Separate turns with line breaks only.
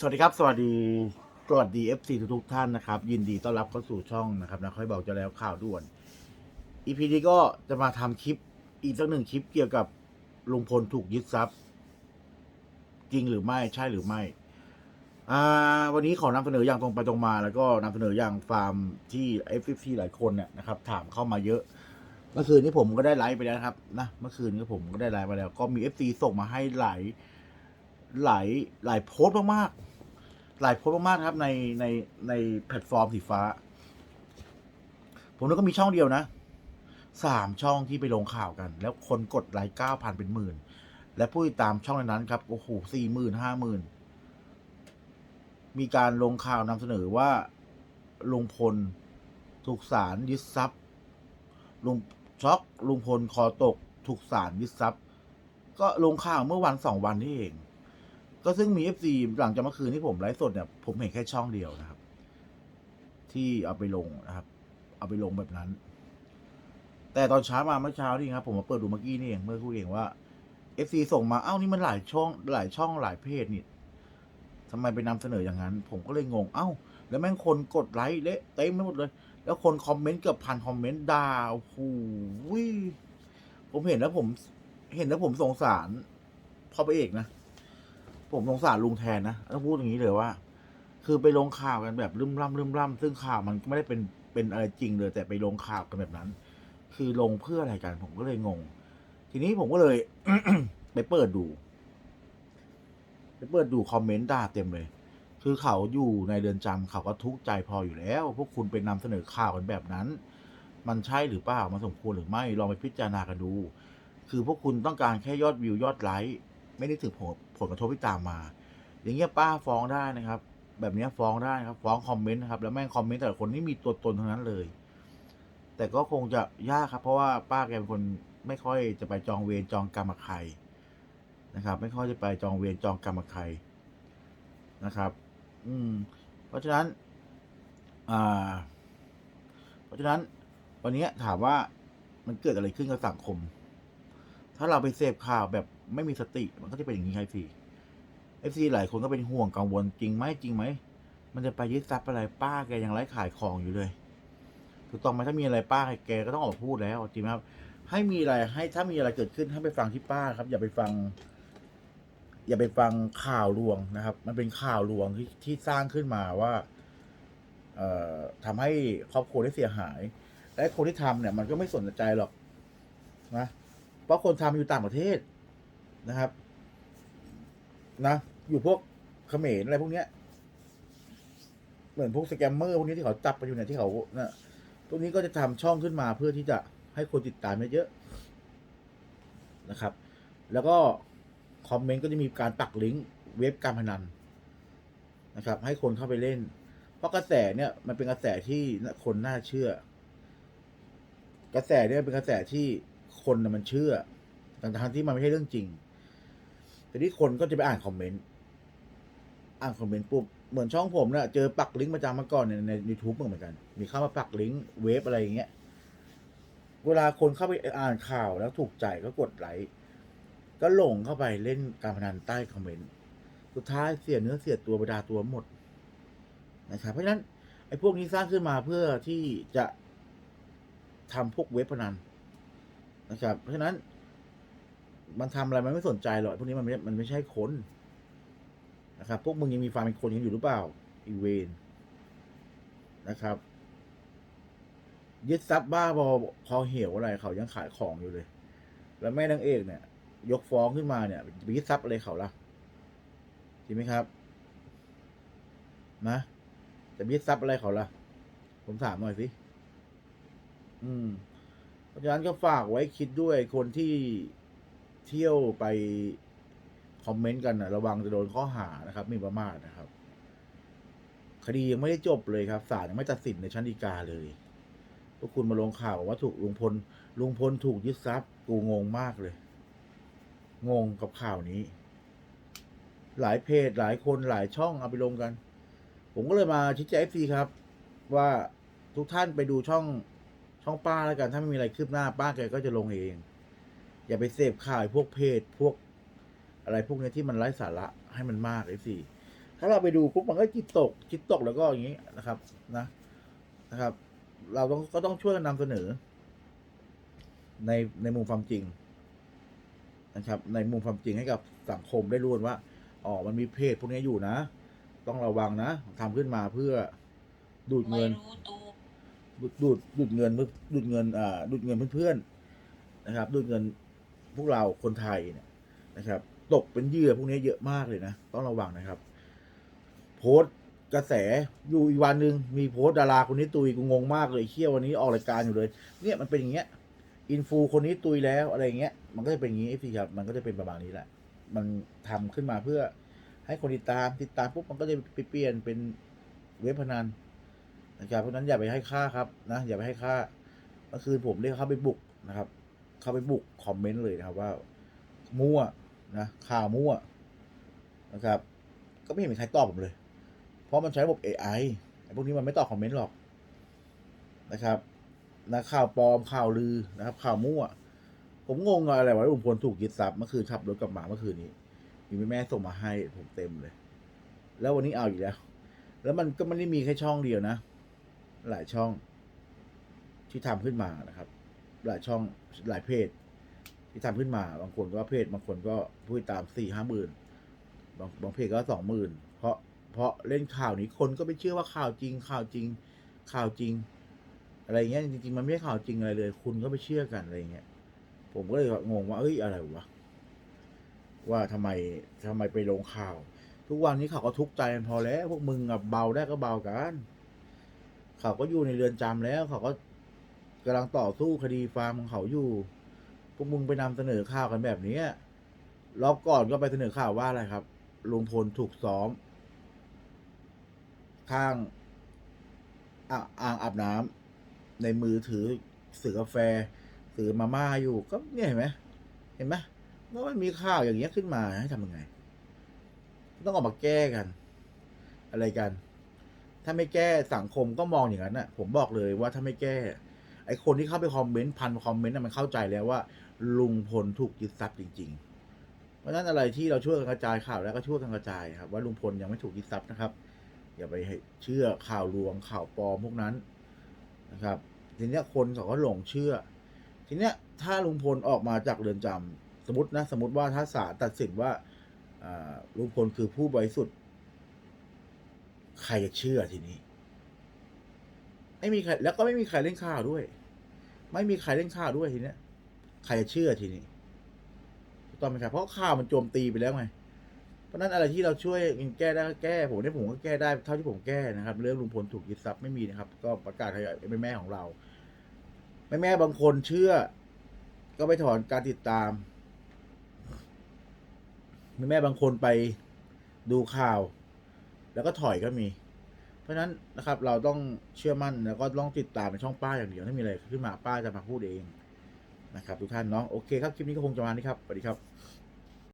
สวัสดีครับ สวัสดีสวัสดี FC ทุกท่านนะครับ ยินดีต้อนรับเข้าสู่ช่องนะครับนะค่อยบอกจะแล้วข่าวด่วน EP นี้ก็จะมาทำคลิปอีกสักหนึ่งคลิปเกี่ยวกับลุงพลถูกยึดทรัพย์ จริงหรือไม่ใช่หรือไม่อ่าวันนี้ขอนำเสนออย่างตรงไปตรงมา แล้วก็นำเสนออย่างฟาร์มที่ FFC หลายคนเนี่ยนะครับ ถามเข้ามาเยอะเมื่อคืนนี้ผมก็ได้ไลฟ์ไปแล้วครับนะเมื่อคืนนี้ผมก็ได้ไลฟ์ไปแล้ว ก็มี FC ส่งมาให้หลาย หลายหลายโพสต์มากๆหลายโพสต์มากๆครับในในในแพลตฟอร์มสีฟ้า ผมนึกก็มีช่องเดียวนะสามช่องที่ไปลงข่าวกัน แล้วคนกดไลค์เก้าพันเป็นหมื่น และผู้ติดตามช่องนั้นครับโอ้โหสี่หมื่นห้าหมื่นมีการลงข่าวนำเสนอว่าลุงพลถูกศาลยึดทรัพย์ลุงช็อกลุงพลคอตก ถูกศาลยึดทรัพย์ ก็ลงข่าวเมื่อวันสองวันนี่เอง ก็ซึ่งมีเอฟซีหลังจากเมื่อคืนที่ผมไลฟ์สดเนี่ย ผมเห็นแค่ช่องเดียวนะครับ ที่เอาไปลงนะครับ เอาไปลงแบบนั้น แต่ตอนเช้ามาเมื่อเช้านี่ครับ ผมมาเปิดดูเมื่อกี้นี่เองเมื่อคู่เองว่าเอฟซีส่งมาเอ้านี่มันหลายช่องหลายช่องหลายเพจนี่ทำไมไปนำเสนออย่างนั้น ผมก็เลยงง เอ้า แล้วแม่งคนกดไลค์เละเต็มไปหมดเลย แล้วคนคอมเมนต์เกือบพันคอมเมนต์ด่าโอ้โหผมเห็นแล้วผม เห็นแล้วผมสงสารพ่อพระเอกนะ ผมสงสารลุงแทนนะต้องพูดอย่างนี้เลยว่า คือไปลงข่าวกันแบบลืมล่ำลืมล่ำซึ่งข่าวมันไม่ได้เป็นเป็นอะไรจริงเลยแต่ไปลงข่าวกันแบบนั้น คือลงเพื่ออะไรกัน ผมก็เลยงง ทีนี้ผมก็เลย ไปเปิดดู ไปเปิดดูคอมเมนต์ด่าเต็มเลย คือเขาอยู่ในเรือนจำเขาก็ทุกข์ใจพออยู่แล้ว พวกคุณไปนำเสนอข่าวกันแบบนั้น มันใช่หรือเปล่ามันสมควรหรือไม่ลองไปพิจารณากันดู คือพวกคุณต้องการแค่ยอดวิวยอดไลค์ไม่ได้ถึงผล ผลกระทบที่ตามมา อย่างเงี้ยป้าฟ้องได้นะครับ แบบเนี้ยฟ้องได้ครับฟ้องคอมเมนต์นะครับแล้วแม่งคอมเมนต์แต่ละคนนี่มีตัวตนทั้งนั้นเลย แต่ก็คงจะยากครับ เพราะว่าป้าแกเป็นคนไม่ค่อยจะไปจองเวรจองกรรมกับใครนะครับ ไม่ค่อยจะไปจองเวรจองกรรมกับใครนะครับ อืม เพราะฉะนั้น อ่า เพราะฉะนั้น วันนี้ถามว่ามันเกิดอะไรขึ้นกับสังคม ถ้าเราไปเสพข่าวแบบไม่มีสติ มันก็จะเป็นอย่างนี้ครับพี่ ฟซีหลายคนก็เป็นห่วงกังวลจริงไหมจริงไหม มันจะไปยึดทรัพย์อะไรป้าแกยังไร้ขายของอยู่เลย ถูกต้องไหมถ้ามีอะไรป้าแกก็ต้องออกมาพูดแล้วจริงไหมครับ ให้มีอะไรให้ถ้ามีอะไรเกิดขึ้นให้ไปฟังที่ป้าครับ อย่าไปฟัง อย่าไปฟังข่าวลวงนะครับ มันเป็นข่าวลวงที่ที่สร้างขึ้นมาว่า เอ่อทำให้ครอบครัวได้เสียหาย และคนที่ทำเนี่ย มันก็ไม่สนใจหรอกนะเพราะคนทำอยู่ต่างประเทศนะครับ นะ อยู่พวกเขมรอะไรพวกเนี้ย เหมือนพวกสแกมเมอร์พวกนี้ที่เขาจับไปอยู่เนี่ยที่เขานะพวกนี้ก็จะทำช่องขึ้นมาเพื่อที่จะให้คนติดตามเยอะๆนะครับ แล้วก็คอมเมนต์ก็จะมีการปักลิงก์เว็บการพนันนะครับ ให้คนเข้าไปเล่น เพราะกระแสเนี่ยมันเป็นกระแสที่คนน่าเชื่อ กระแสเนี่ยเป็นกระแสที่คนมันเชื่อทั้งๆที่มันไม่ใช่เรื่องจริงแต่ที่คนก็จะไปอ่านคอมเมนต์ อ่านคอมเมนต์ปุ๊บเหมือนช่องผมเนี่ยเจอปักลิงก์ประจำมาก่อนในในยูทูบเหมือนกัน มีเข้ามาปักลิงก์เว็บอะไรอย่างเงี้ยเวลาคนเข้าไปอ่านข่าวแล้วถูกใจก็กดไลค์ก็หลงเข้าไปเล่นการพนันใต้คอมเมนต์สุดท้ายเสียเนื้อเสียตัวไปดาตัวหมดนะครับเพราะฉะนั้นไอ้พวกนี้สร้างขึ้นมาเพื่อที่จะทำพวกเว็บพนันนะครับ เพราะฉะนั้นมันทำอะไรมันไม่สนใจหรอกพวกนี้มันไม่มันไม่ใช่คน นะครับ พวกมึงยังมีความเป็นคนกันอยู่หรือเปล่า อีเวนนะครับ ยึดทรัพย์บ้าบอพอเหี่ยวอะไรเขายังขายของอยู่เลย แล้วแม่นางเอกเนี่ย ยกฟ้องขึ้นมาเนี่ยไปยึดทรัพย์อะไรเขาล่ะจริงไหมครับ นะจะยึดทรัพย์อะไรเขาล่ะ ผมถามหน่อยสิ อืม เพราะฉะนั้นก็ฝากไว้คิดด้วยคนที่เที่ยวไป คอมเมนต์กันนะระวังจะโดนข้อหานะครับหมีประมาทนะครับ คดียังไม่ได้จบเลยครับศาลยังไม่ตัดสินในชั้นฎีกาเลยพวกคุณมาลงข่าวว่าถูกลุงพลลุงพลถูกยึดทรัพย์กูงงมากเลย งงกับข่าวนี้ หลายเพจหลายคนหลายช่องเอาไปลงกัน ผมก็เลยมาชี้แจงฟรีครับ ว่าทุกท่านไปดูช่องช่องป้าแล้วกัน ถ้าไม่มีอะไรคืบหน้าป้าแกก็จะลงเอง อย่าไปเสพข่าวไอ้พวกเพจพวก อะไรพวกนี้ที่มันไร้สาระให้มันมากไอ้สิถ้าเราไปดูปุ๊บมันก็จิตตกจิตตกแล้วก็อย่างนี้นะครับนะนะครับ เราต้องก็ต้องช่วยกันนำเสนอ ในในมุมความจริงนะครับ ในมุมความจริงให้กับสังคมได้รู้ว่าอ๋อมันมีเพจพวกนี้อยู่นะ ต้องระวังนะทำขึ้นมาเพื่อดูดเงินดูดดูดดูดเงินดูดเงินอ่าดูดเงินเพื่อนๆนะครับ ดูดเงินพวกเราคนไทยเนี่ยนะครับ ตกเป็นเหยื่อพวกนี้เยอะมากเลยนะ ต้องระวังนะครับ โพสต์กระแสอยู่อีกวันหนึ่งมีโพสต์ดาราคนนี้ตุยกูงงมากเลยเคี่ยววันนี้ออกรายการอยู่เลย เนี่ยมันเป็นอย่างเงี้ยอินฟูคนนี้ตุยแล้วอะไรเงี้ย มันก็จะเป็นอย่างงี้สิครับมันก็จะเป็นประมาณนี้แหละ มันทำขึ้นมาเพื่อให้คนติดตามติดตามปุ๊บมันก็จะเปลี่ยนเป็นเว็บพนันนะครับเพราะนั้นอย่าไปให้ค่าครับนะอย่าไปให้ค่าเมื่อคืนผมได้เข้าไปบุกนะครับ เข้าไปบุกคอมเมนต์เลยนะครับว่ามั่ว นะข่าวมั่วนะครับ ก็ไม่เห็นมีใครตอบผมเลย เพราะมันใช้ระบบ AI ไอ้พวกนี้มันไม่ตอบคอมเมนต์หรอกนะครับนะข่าวปลอมข่าวลือนะครับ ข่าวมั่ว ผมงงอะไรวะลุงพลถูกยึดทรัพย์เมื่อคืนขับรถกลับมาเมื่อคืนนี้ มีแม่ส่งมาให้ผมเต็มเลย แล้ววันนี้เอาอีกแล้ว แล้วมันก็ไม่ได้มีแค่ช่องเดียวนะ หลายช่องที่ทำขึ้นมานะครับ หลายช่องหลายเพจ ที่ทำขึ้นมา บางคนก็เพจบางคนก็ผู้ติดตามสี่ห้าหมื่นบางบางเพจก็สองหมื่นเพราะเพราะเล่นข่าวนี้คนก็ไปเชื่อว่าข่าวจริง ข่าวจริง ข่าวจริง อะไรเงี้ยจริงๆมันไม่ใช่ข่าวจริงอะไรเลย คุณก็ไปเชื่อกันอะไรเงี้ยผมก็เลยงงว่าเอ้ยอะไรวะว่าทำไมทำไมไปลงข่าว ทุกวันนี้เขาก็ทุกข์ใจพอแล้วพวกมึงอะเบาได้ก็เบากันเขาก็อยู่ในเรือนจำแล้ว เขาก็กำลังต่อสู้คดีฟาร์มของเขาอยู่ พวกมึงไปนำเสนอข่าวกันแบบนี้รอบก่อนก็ไปเสนอข่าวว่าอะไรครับลุงพลถูกซ้อม ข้างอะอ่างอาบน้ำในมือถือสือกาแฟสือมาม่าอยู่ ก็เนี่ยเห็นไหมเห็นไหมเมื่อมันมีข่าวอย่างเงี้ยขึ้นมาให้ทำยังไง ต้องออกมาแก้กัน อะไรกัน ถ้าไม่แก้สังคมก็มองอย่างนั้นน่ะ ผมบอกเลยว่าถ้าไม่แก้ ไอคนที่เข้าไปคอมเมนต์พันคอมเมนต์มันเข้าใจแล้วว่าลุงพลถูกยึดทรัพย์จริง ๆ เพราะฉะนั้นอะไรที่เราช่วยกันกระจายข่าวแล้วก็ช่วยกันกระจายครับว่าลุงพลยังไม่ถูกยึดทรัพย์นะครับ อย่าไปเชื่อข่าวลวงข่าวปลอมพวกนั้นนะครับ ทีนี้คนเขาก็หลงเชื่อ ทีนี้ถ้าลุงพลออกมาจากเรือนจำสมมตินะสมมติว่าถ้าศาลตัดสินว่าลุงพลคือผู้บริสุทธิ์ใครจะเชื่อทีนี้ไม่มีใครแล้วก็ไม่มีใครเล่นข่าวด้วย ไม่มีใครเล่นข่าวด้วยทีเนี้ยใครจะเชื่อทีนี้ถูกต้องไหมครับเพราะข่าวมันโจมตีไปแล้วไงเพราะนั้นอะไรที่เราช่วยแก้ได้ก็แก้ผมเนี่ยผมก็แก้ได้เท่าที่ผมแก้นะครับ เรื่องลุงพลถูกยึดทรัพย์ไม่มีนะครับ ก็ประกาศให้แม่แม่ของเรา แม่แม่บางคนเชื่อ ก็ไปถอนการติดตามแม่แม่บางคนไปดูข่าว แล้วก็ถอยก็มี ราะฉะนั้นนะครับเราต้องเชื่อมั่นแล้วก็ต้องติดตามในช่องป้าอย่างเดียวถ้ามีอะไรขึ้นมาป้าจะมาพูดเองนะครับทุกท่านเนาะโอเคครับคลิปนี้ก็คงจะมานี้ครับสวัสดีครับ